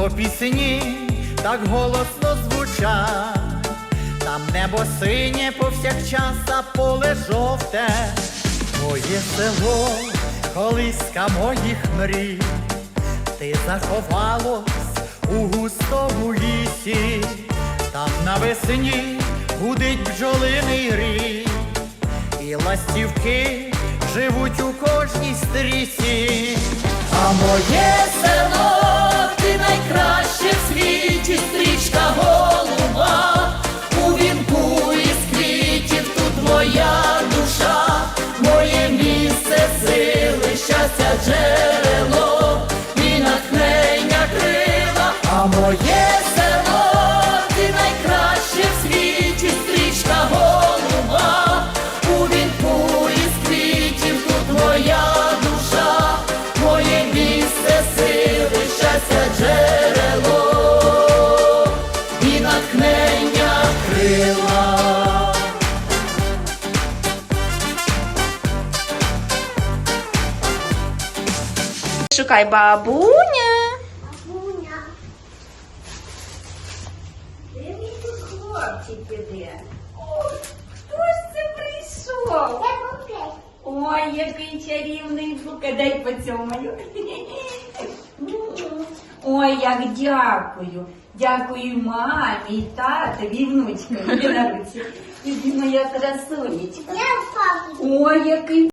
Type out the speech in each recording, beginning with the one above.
Його пісні так голосно звучать, там небо синє повсякчас, а поле жовте, моє село, колиска моїх мрій, ти заховалось у густому лісі, там навесні гудить бджолиний рій, і ластівки живуть у кожній стрісі. А моє село, найкраще в світі, стрічка голуба, Шукай бабуня. Буня. Де мій тут хлопчик іде? Хто ж це прийшов? Ой, який чарівний букет. Дай поцьомаю. Ой, як дякую. Дякую мамі, і татові, і руці. Іди, моя красунечка. Ой, який.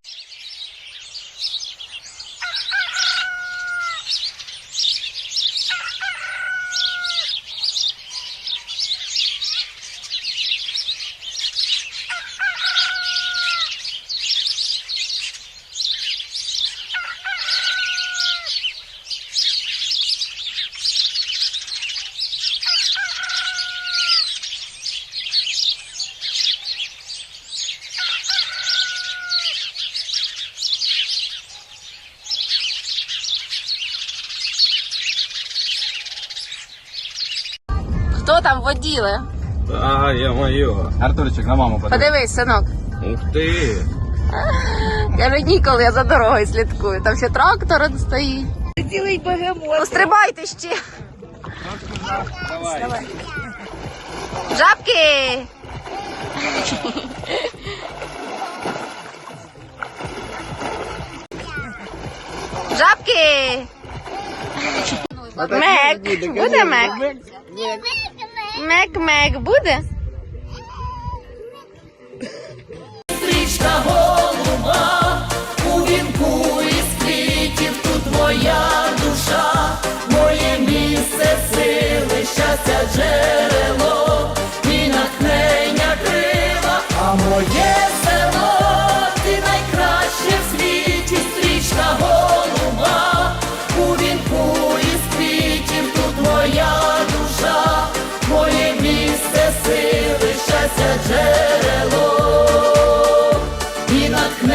Хто там воділи? А, я мою. Артурчик, на маму подивись. Подивись, синок. Ух ти. Кажу, ніколи я за дорогою слідкую. Там ще трактор он стоїть. Цілий бегемот. Пострибайте ще. Давай. Жабки! Жабки! Мек! Буде мек? Мек-мек буде?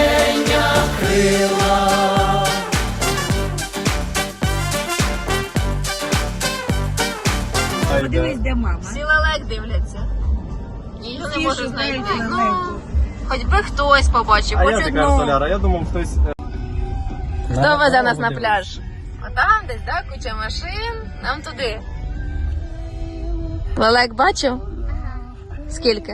Натхнення крила. Подивись, де Всі лелек дивляться. Її не можу знайти. Ну, хоч би хтось побачив, А хоч я така одну. соляра, я думав, хтось. е, Хто везе нас на пляж? А там десь, да, куча машин. Нам туди. Лелек бачив? Скільки?